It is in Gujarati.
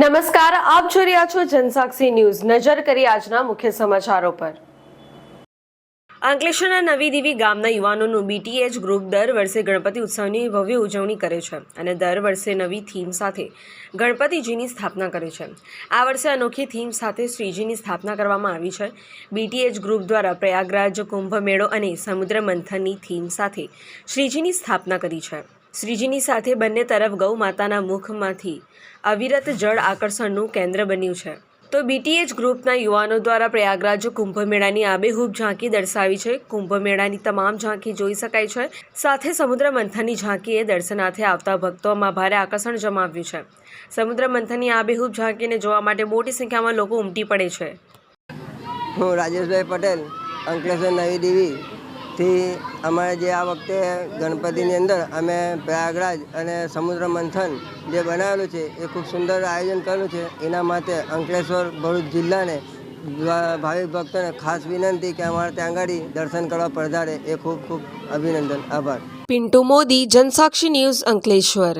નમસ્કાર, આપ જોઈ રહ્યા છો જનસાક્ષી ન્યૂઝ. નજર કરી આજના મુખ્ય સમાચારો પર. અંકલેશ્વરના નવી દેવી ગામના યુવાનોનું બીટીએચ ગ્રુપ દર વર્ષે ગણપતિ ઉત્સવની ભવ્ય ઉજવણી કરે છે અને દર વર્ષે નવી થીમ સાથે ગણપતિજીની સ્થાપના કરે છે. આ વર્ષે અનોખી થીમ સાથે શ્રીજીની સ્થાપના કરવામાં આવી છે. બીટીએચ ગ્રુપ દ્વારા પ્રયાગરાજ કુંભ મેળો અને સમુદ્ર મંથનની થીમ સાથે શ્રીજીની સ્થાપના કરી છે. શ્રીજીની સાથે બંને તરફ ગૌ માતાના મુખમાંથી અવિરત જળ આકર્ષણનું કેન્દ્ર બન્યું છે. તો બીટીએચ ગ્રુપના યુવાનો દ્વારા પ્રયાગરાજ કુંભમેળાની આબેહૂબ ઝાંકી દર્શાવી છે. કુંભમેળાની તમામ ઝાંકી જોઈ શકાય છે. સાથે સમુદ્ર મંથનની ઝાંકીએ દર્શનાર્થે આવતા ભક્તોમાં ભારે આકર્ષણ જમાવ્યું છે. સમુદ્ર મંથનની આબેહૂબ ઝાંકીને જોવા માટે મોટી સંખ્યામાં લોકો ઉમટી પડે છે. હું રાજેશભાઈ પટેલ, અંકલેશ્વર નવી દેવીથી અમારે જે આ વખતે ગણપતિની અંદર અમે પ્રયાગરાજ અને સમુદ્ર મંથન જે બનાવેલું છે, એ ખૂબ સુંદર આયોજન કરેલું છે. એના માટે અંકલેશ્વર ભરૂચ જિલ્લાને ભાવિક ભક્તોને ખાસ વિનંતી કે અમારે ત્યાં આગળ દર્શન કરવા પધારે એ ખૂબ ખૂબ અભિનંદન. આભાર. પિન્ટુ મોદી, જનસાક્ષી ન્યૂઝ અંકલેશ્વર.